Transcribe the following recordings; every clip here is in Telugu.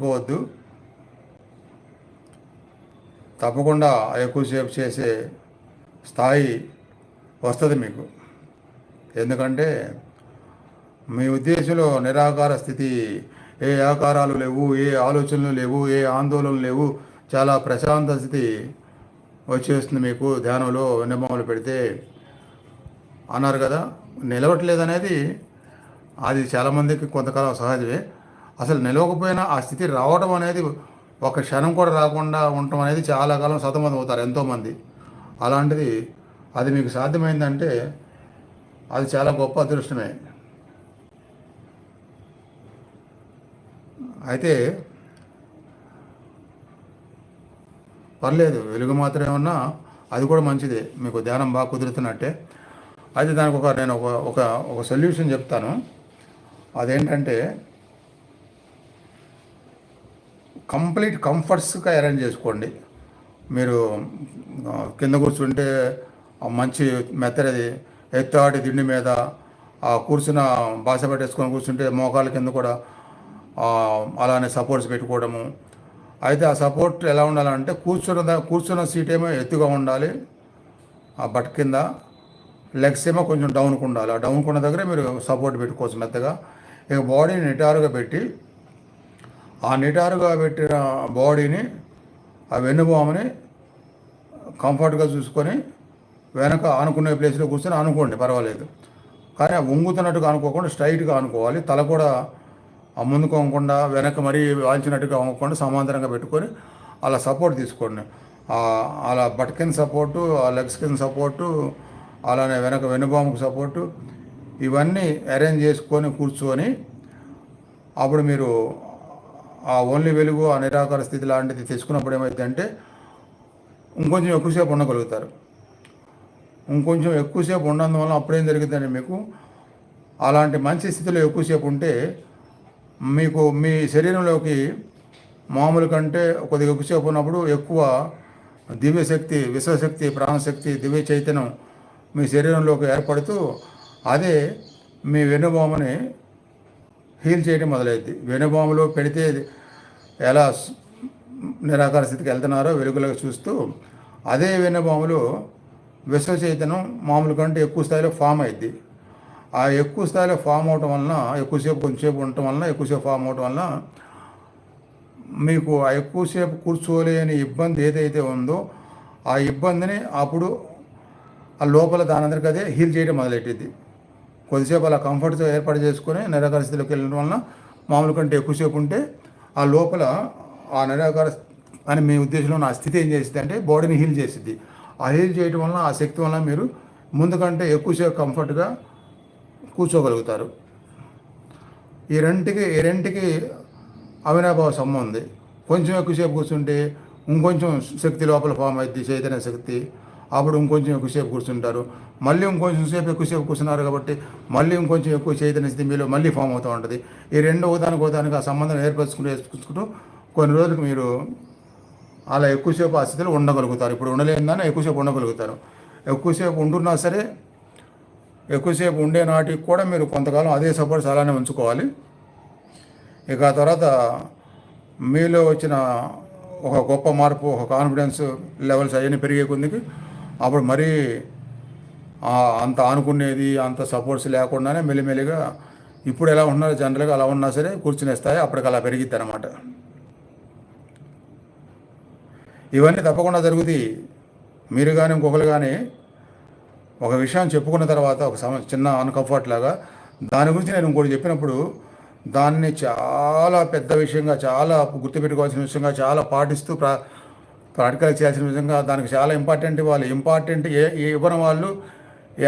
పోవద్దు తప్పకుండా ఎక్కువసేపు చేసే స్థాయి వస్తుంది మీకు. ఎందుకంటే మీ ఉద్దేశంలో నిరాకార స్థితి ఏ ఆకారాలు లేవు ఏ ఆలోచనలు లేవు ఏ ఆందోళనలు లేవు చాలా ప్రశాంత స్థితి వచ్చేస్తుంది మీకు ధ్యానంలో వెన్నెమ్మలు పెడితే. అన్నారు కదా నిలవట్లేదు అనేది అది చాలామందికి కొంతకాలం సహజమే. అసలు నిలవకపోయినా ఆ స్థితి రావడం అనేది ఒక క్షణం కూడా రాకుండా ఉండటం అనేది చాలా కాలం సతమతం అవుతారు ఎంతోమంది. అలాంటిది అది మీకు సాధ్యమైందంటే అది చాలా గొప్ప అదృష్టమే. అయితే పర్లేదు వెలుగు మాత్రమే ఉన్నా అది కూడా మంచిదే. మీకు ధ్యానం బాగా కుదురుతున్నట్టే. అయితే దానికి ఒక నేను ఒక ఒక ఒక సొల్యూషన్ చెప్తాను. అదేంటంటే కంప్లీట్ కంఫర్ట్స్గా అరేంజ్ చేసుకోండి. మీరు కింద కూర్చుంటే మంచి మెత్తడిది ఎత్తాటి దిండి మీద ఆ కూర్చున్న బాస పెట్టేసుకొని కూర్చుంటే మోకాల కింద కూడా అలానే సపోర్ట్స్ పెట్టుకోవడము. అయితే ఆ సపోర్ట్ ఎలా ఉండాలంటే కూర్చున్న దా- కూర్చున్న సీట్ ఏమో ఎత్తుగా ఉండాలి ఆ బట్ కింద. లెగ్స్ ఏమో కొంచెం డౌన్కు ఉండాలి. ఆ డౌన్కున్న ఉన్న దగ్గర మీరు సపోర్ట్ పెట్టుకోవచ్చు మెత్తగా. ఇక బాడీని నిటారుగా పెట్టి ఆ నిటారుగా పెట్టిన బాడీని ఆ వెన్నుబాముని కంఫర్ట్గా చూసుకొని వెనక ఆనుకునే ప్లేస్లో కూర్చొని ఆనుకోండి పర్వాలేదు. కానీ వంగుతున్నట్టుగా అనుకోకుండా స్ట్రైట్గా అనుకోవాలి తల కూడా ముందుకు వంగకుండా వెనక మరీ వాల్చినట్టుగా వంగకుండా సమాంతరంగా పెట్టుకొని అలా సపోర్ట్ తీసుకోండి. అలా బట్కిన్ సపోర్టు ఆ లెగ్స్ కింద సపోర్టు అలానే వెనక వెనుబాముకు సపోర్టు ఇవన్నీ అరేంజ్ చేసుకొని కూర్చొని అప్పుడు మీరు ఆ ఓన్లీ వెలుగు ఆ నిరాకార స్థితి లాంటిది తెచ్చుకున్నప్పుడు ఏమైందంటే ఇంకొంచెం ఎక్కువసేపు ఉండగలుగుతారు. ఇంకొంచెం ఎక్కువసేపు ఉన్నందువల్ల అప్పుడేం జరుగుతుందంటే మీకు అలాంటి మంచి స్థితిలో ఎక్కువసేపు ఉంటే మీకు మీ శరీరంలోకి మామూలు కంటే కొద్దిగా ఎక్కువసేపు ఉన్నప్పుడు ఎక్కువ దివ్యశక్తి విశ్వశక్తి ప్రాణశక్తి దివ్య చైతన్యం మీ శరీరంలోకి ఏర్పడుతూ అదే మీ వెన్నుబాముని హీల్ చేయడం మొదలైంది. వెనుబాములో పెడితే ఎలా నిరాకార స్థితికి వెళ్తున్నారో వెలుగులకు చూస్తూ అదే వెనుబాములో విశ్వ చైతన్యం మామూలు కంటే ఎక్కువ స్థాయిలో ఫామ్ అయింది. ఆ ఎక్కువ స్థాయిలో ఫామ్ అవటం వలన ఎక్కువసేపు కొంచెంసేపు ఉండటం వలన ఎక్కువసేపు ఫామ్ అవటం వలన మీకు ఆ ఎక్కువసేపు కూర్చోలేని ఇబ్బంది ఏదైతే ఉందో ఆ ఇబ్బందిని అప్పుడు ఆ లోపల దానందరికీ అదే హీల్ చేయడం మొదలెట్టింది. కొద్దిసేపు అలా కంఫర్ట్తో ఏర్పాటు చేసుకొని నిరాకార స్థితిలోకి వెళ్ళడం వలన మామూలు కంటే ఎక్కువసేపు ఉంటే ఆ లోపల ఆ నిరాకార అని మీ ఉద్దేశంలో నా స్థితి ఏం చేసింది అంటే బాడీని హీల్ చేసిద్ది. ఆ హీల్ చేయడం వలన ఆ శక్తి వలన మీరు ముందు కంటే ఎక్కువసేపు కంఫర్ట్గా కూర్చోగలుగుతారు. ఈ రెంటికి ఈ రెంటికి అవినాభావ సంబంధం ఉంది. కొంచెం ఎక్కువసేపు కూర్చుంటే ఇంకొంచెం శక్తి లోపల ఫామ్ అవుద్ది చైతన్య శక్తి. అప్పుడు ఇంకొంచెం ఎక్కువసేపు కూర్చుంటారు. మళ్ళీ ఇంకొంచెం సేపు ఎక్కువసేపు కూర్చున్నారు కాబట్టి మళ్ళీ ఇంకొంచెం ఎక్కువ చైతన్య స్థితి మీలో మళ్ళీ ఫామ్ అవుతూ ఉంటుంది. ఈ రెండు ఒకదానికి ఒకదానికి ఆ సంబంధం ఏర్పరచుకుంటూ ఏర్పరచుకుంటూ కొన్ని రోజులకు మీరు అలా ఎక్కువసేపు ఆ స్థితిలో ఉండగలుగుతారు. ఇప్పుడు ఉండలేదని ఎక్కువసేపు ఉండగలుగుతారు. ఎక్కువసేపు ఉంటున్నా సరే ఎక్కువసేపు ఉండే నాటికి కూడా మీరు కొంతకాలం అదే సపోర్ట్స్ అలానే ఉంచుకోవాలి. ఇక ఆ తర్వాత మీలో వచ్చిన ఒక గొప్ప మార్పు ఒక కాన్ఫిడెన్స్ లెవెల్స్ అవన్నీ పెరిగే కొద్దికి అప్పుడు మరీ అంత ఆనుకునేది అంత సపోర్ట్స్ లేకుండానే మెల్లిమెల్లిగా ఇప్పుడు ఎలా ఉన్నారు జనరల్గా అలా ఉన్నా సరే కూర్చునేస్తాయి అప్పటికి అలా పెరిగిద్ది అనమాట ఇవన్నీ తప్పకుండా జరుగుతాయి మీరు కానీ ఇంకొకరు కానీ ఒక విషయం చెప్పుకున్న తర్వాత ఒక సమ చిన్న అన్కంఫర్ట్ లాగా దాని గురించి నేను ఇంకోటి చెప్పినప్పుడు దాన్ని చాలా పెద్ద విషయంగా చాలా గుర్తుపెట్టుకోవాల్సిన విషయంగా చాలా పాటిస్తూ ప్రా ప్రాక్టికల్ చేయాల్సిన విధంగా దానికి చాలా ఇంపార్టెంట్ వాళ్ళు ఇంపార్టెంట్ ఏ ఏ ఇవ్వని వాళ్ళు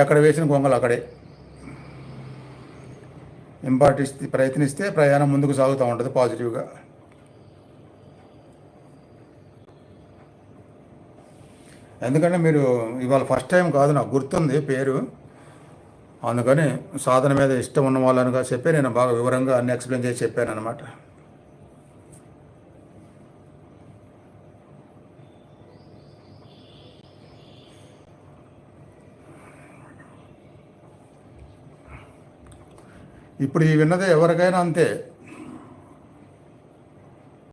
ఎక్కడ వేసిన గొంగలు అక్కడే. ఇంపార్టెన్స్ ప్రయత్నిస్తే ప్రయాణం ముందుకు సాగుతూ ఉంటుంది పాజిటివ్గా ఎందుకంటే మీరు ఇవాళ ఫస్ట్ టైం కాదు నాకు గుర్తుంది పేరు. అందుకని సాధన మీద ఇష్టం ఉన్న వాళ్ళనుగా చెప్పి నేను బాగా వివరంగా అన్ని ఎక్స్ప్లెయిన్ చేసి చెప్పాను అనమాట ఇప్పుడు ఈ విన్నదే ఎవరికైనా అంతే.